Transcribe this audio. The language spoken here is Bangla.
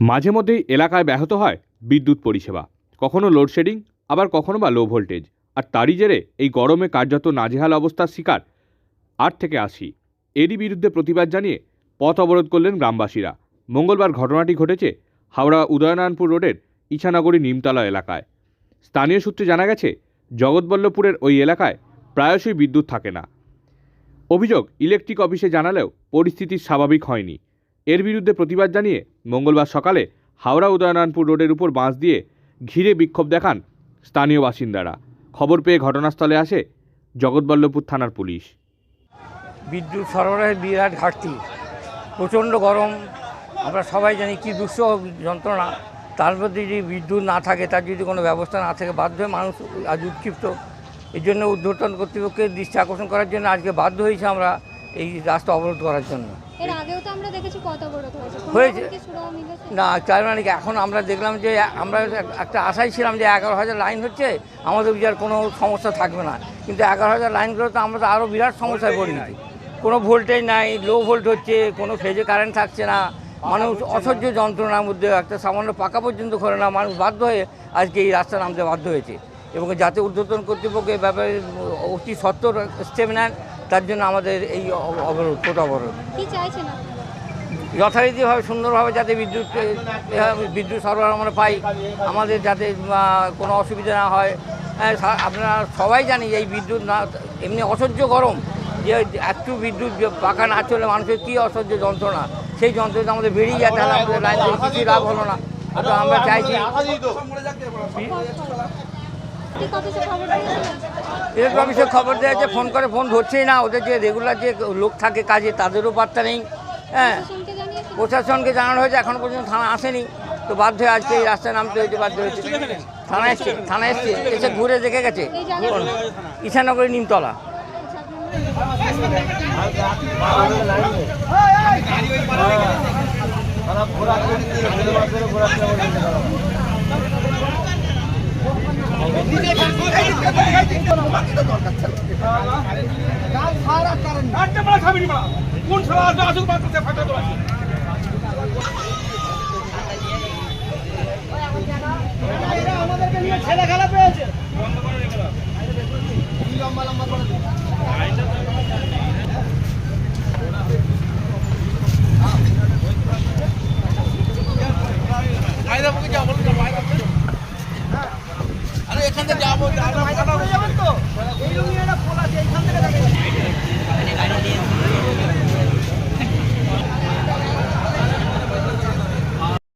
মাঝে মধ্যেই এলাকায় ব্যাহত হয় বিদ্যুৎ পরিষেবা। কখনো লোডশেডিং আবার কখনো বা লো ভোল্টেজ আর তারই জেরে এই গরমে কার্যত নাজেহাল অবস্থার শিকার আট থেকে আশি। এরই বিরুদ্ধে প্রতিবাদ জানিয়ে পথ অবরোধ করলেন গ্রামবাসীরা। মঙ্গলবার ঘটনাটি ঘটেছে হাওড়া উদয়নারায়ণপুর রোডের ইছানগরী নিমতলা এলাকায়। স্থানীয় সূত্রে জানা গেছে, জগৎবল্লভপুরের ওই এলাকায় প্রায়শই বিদ্যুৎ থাকে না। অভিযোগ ইলেকট্রিক অফিসে জানালেও পরিস্থিতি স্বাভাবিক হয়নি। এর বিরুদ্ধে প্রতিবাদ জানিয়ে মঙ্গলবার সকালে হাওড়া উদয়নারায়ণপুর রোডের উপর বাঁশ দিয়ে ঘিরে বিক্ষোভ দেখান স্থানীয় বাসিন্দারা। খবর পেয়ে ঘটনাস্থলে আসে জগৎবল্লভপুর থানার পুলিশ। বিদ্যুৎ সরবরাহের বিরাট ঘাটতি, প্রচণ্ড গরম, আমরা সবাই জানি কি দুঃসহ যন্ত্রণা, তার মধ্যে যদি বিদ্যুৎ না থাকে, তার যদি কোনো ব্যবস্থা না থাকে, বাধ্য হয়ে মানুষ আজ উৎক্ষিপ্ত। এর জন্য ঊর্ধ্বতন কর্তৃপক্ষের দৃষ্টি আকর্ষণ করার জন্য আজকে বাধ্য হয়েছে আমরা এই রাস্তা অবরোধ করার জন্য। এর আগেও তো আমরা দেখেছি কত বড় হয়েছে? না তার মানে কি এখন আমরা দেখলাম যে আমরা একটা আশাই ছিলাম যে এগারো হাজার লাইন হচ্ছে আমাদের বুঝার কোনো সমস্যা থাকবে না। কিন্তু এগারো হাজার লাইনগুলো তো আমরা তো আরও বিরাট সমস্যায় পড়ে গেছি কোনো ভোল্টেজ নাই লো ভোল্ট হচ্ছে কোনো ফেজে কারেন্ট থাকছে না। মানুষ অসহ্য যন্ত্রণার মধ্যে একটা সামান্য পাকা পর্যন্ত করে না মানুষ বাধ্য হয়ে আজকে এই রাস্তা নামতে বাধ্য হয়েছে। এবং যাতে ঊর্ধ্বতন কর্তৃপক্ষ এ ব্যাপারে অতি সত্তর স্টেপ নেন তার জন্য আমাদের এই অবরোধ কোটা অবরোধ কি চাইছেন আপনি? যথারীতিভাবে সুন্দরভাবে যাতে বিদ্যুৎ বিদ্যুৎ সরবরাহ আমরা পাই আমাদের যাতে কোনো অসুবিধা না হয় হ্যাঁ, আপনারা সবাই জানি যে এই বিদ্যুৎ না এমনি অসহ্য গরম যে একটু বিদ্যুৎ পাকা না চলে মানুষের কী অসহ্য যন্ত্রণা সেই যন্ত্রণা আমাদের বেরিয়ে যায় তাহলে আমাদের লাইন কিছুই লাভ হলো না আমরা চাইছি ঠিক অফিসে খবর দেওয়া হয়েছে ফোন করে ফোন ধরছেই না। ওদের যে রেগুলার যে লোক থাকে কাজে তাদেরও পাত্তা নেই। হ্যাঁ প্রশাসনকে জানানো হয়েছে এখনও পর্যন্ত থানা আসেনি। তো বাধ্য হয়ে আজকে এই রাস্তায় নামতে হয়েছে বাধ্য হয়েছে। থানা এসছে থানা এসছে। এসে ঘুরে দেখে গেছে। ঈশানগরী নিমতলা। আচ্ছা, আপনার নাম? একটা মারা খাবি নি মারা কোন আসবে আসুক মাত্র ফাটা দেওয়া আমাদেরকে নিয়ে ছেলে খেলা পেয়েছে। আরে এখান থেকে যাব যাব তো এইরকম একটা খোলা আছে এইখান থেকে